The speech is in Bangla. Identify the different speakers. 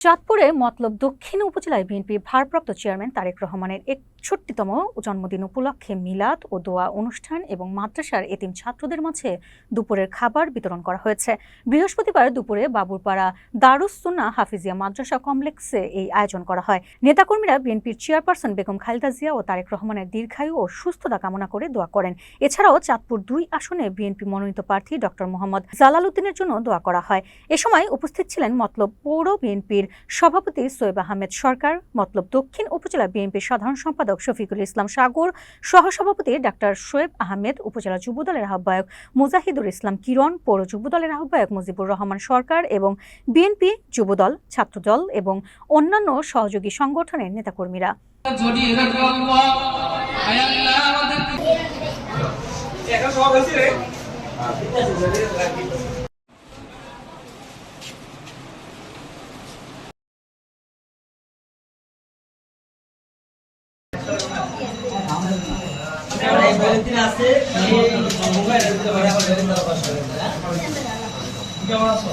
Speaker 1: চাঁদপুরে মতলব দক্ষিণ উপজেলায় বিএনপি ভারপ্রাপ্ত চেয়ারম্যান তারেক রহমানের একষট্টিতম জন্মদিন উপলক্ষে মিলাদ ও দোয়া অনুষ্ঠান এবং মাদ্রাসার এতিম ছাত্রদের মাঝে দুপুরের খাবার বিতরণ করা হয়েছে। বৃহস্পতিবার দুপুরে বাবুরপাড়া দারুসুন্না হাফিজিয়া মাদ্রাসা কমপ্লেক্সে এই আয়োজন করা হয়। নেতাকর্মীরা বিএনপির চেয়ারপারসন বেগম খালেদা জিয়া ও তারেক রহমানের দীর্ঘায়ু ও সুস্থতা কামনা করে দোয়া করেন। এছাড়াও চাঁদপুর দুই আসনে বিএনপি মনোনীত প্রার্থী ডক্টর মোহাম্মদ জালাল উদ্দিনের জন্য দোয়া করা হয়। এ সময় উপস্থিত ছিলেন মতলব পৌর বিএনপির সভাপতি সৈয়দ আহমেদ সরকার, মতলব দক্ষিণ উপজেলা বিএনপির সাধারণ সম্পাদক শফিকুল ইসলাম সাগর সহসভাপতি ডাক্তার শোয়েব আহমেদ উপজেলা যুবদলের আহ্বায়ক মুজাহিদুর ইসলাম কিরণ পৌর যুবদলের আহ্বায়ক মুজিবুর রহমান সরকার এবং বিএনপি যুবদল ছাত্রদল এবং অন্যান্য সহযোগী সংগঠনের নেতাকর্মীরা।
Speaker 2: জড়িয়ে রাখো আল্লাহ আয়
Speaker 3: কেমন আছো?